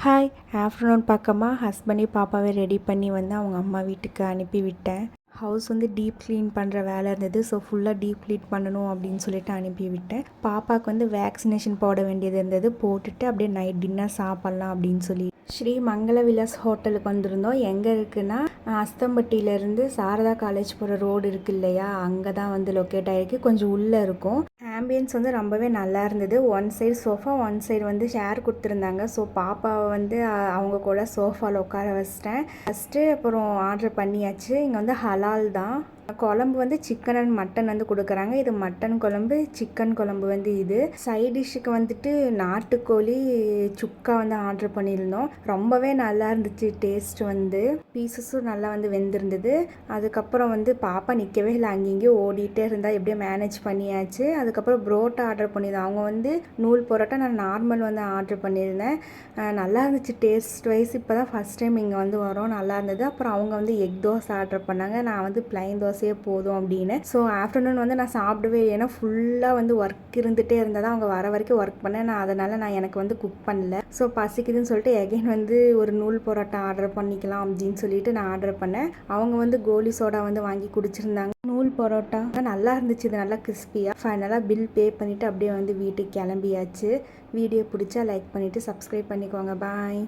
Hi afternoon பக்கமாக ஹஸ்பண்டையும் பாப்பாவையும் ready பண்ணி வந்து அவங்க அம்மா வீட்டுக்கு அனுப்பி விட்டேன் ஹவுஸ் வந்து டீப் க்ளீன் பண்ணுற வேலை இருந்தது. ஸோ ஃபுல்லாக டீப் க்ளீன் பண்ணணும் அப்படின்னு சொல்லிட்டு அனுப்பி விட்டேன் பாப்பாவுக்கு வந்து வேக்சினேஷன் போட வேண்டியது இருந்தது. போட்டுட்டு அப்படியே நைட் டின்னர் சாப்பிட்லாம் அப்படின்னு சொல்லி. ஸ்ரீ மங்கள விலாஸ் ஹோட்டலுக்கு வந்திருந்தோம். எங்கே இருக்குன்னா அஸ்தம்பட்டியிலேருந்து சாரதா காலேஜ் போகிற ரோடு இருக்கு இல்லையா? அங்கே தான் வந்து லொக்கேட் ஆகிருக்கு கொஞ்சம் உள்ளே இருக்கும். ஆம்பியன்ஸ் வந்து ரொம்பவே நல்லா இருந்தது. One side sofa one side வந்து ஷேர் கொடுத்துருந்தாங்க. ஸோ பாப்பாவை வந்து அவங்க கூட சோஃபாவில் உட்கார வச்சிட்டேன். ஃபஸ்ட்டு அப்புறம் ஆர்டர் பண்ணியாச்சு. இங்கே வந்து ஹலால் தான். குழம்பு வந்து சிக்கன் அண்ட் மட்டன் வந்து கொடுக்குறாங்க. இது மட்டன் குழம்பு சிக்கன் குழம்பு வந்து இது. சைட் டிஷ்ஷுக்கு வந்துட்டு நாட்டுக்கோழி சுக்கா வந்து ஆர்டர் பண்ணியிருந்தோம். ரொம்பவே நல்லா இருந்துச்சு டேஸ்ட் வந்து. பீசஸும் நல்லா வந்து வெந்திருந்தது. அதுக்கப்புறம் வந்து பாப்பா நிற்கவே இல்லை. அங்கேயும் ஓடிட்டே இருந்தால் எப்படியோ மேனேஜ் பண்ணியாச்சு. அதுக்கப்புறம் புரோட்டா ஆர்டர் பண்ணியிருந்தோம். அவங்க வந்து நூல் பரோட்டா நான் நார்மல் வந்து ஆர்டர் பண்ணியிருந்தேன். நல்லா இருந்துச்சு டேஸ்ட் வைஸ் இப்போ தான் ஃபஸ்ட் டைம் இங்கே வந்து வரோம். நல்லா இருந்தது. அப்புறம் அவங்க வந்து எக் தோசை ஆர்டர் பண்ணாங்க. நான் வந்து பிளைன் தோசையே போதும் அப்படின்னு. ஸோ ஆஃப்டர்நூன் வந்து நான் சாப்பிடவே இல்லை. ஏன்னா ஃபுல்லாக வந்து ஒர்க் இருந்துகிட்டே இருந்தால் தான் அவங்க வர வரைக்கும் ஒர்க் பண்ணேன். நான் அதனால் நான் எனக்கு வந்து குக் பண்ணல. ஸோ பசிக்குதுன்னு சொல்லிட்டு எகைன் வந்து ஒரு நூல் பரோட்டா ஆர்டர் பண்ணிக்கலாம் அப்படின்னு சொல்லிட்டு நான் ஆர்டர் பண்ணேன். அவங்க வந்து கோலி சோடா வந்து வாங்கி குடிச்சிருந்தாங்க. நூல் பரோட்டா நல்லா இருந்துச்சு. இது நல்லா கிறிஸ்பியாக ஃபைனலாக பில் பே பண்ணிவிட்டு அப்படியே வந்து வீட்டுக்கு கிளம்பியாச்சு. வீடியோ பிடிச்சா லைக் பண்ணிவிட்டு சப்ஸ்கிரைப் பண்ணிக்கோங்க. பாய்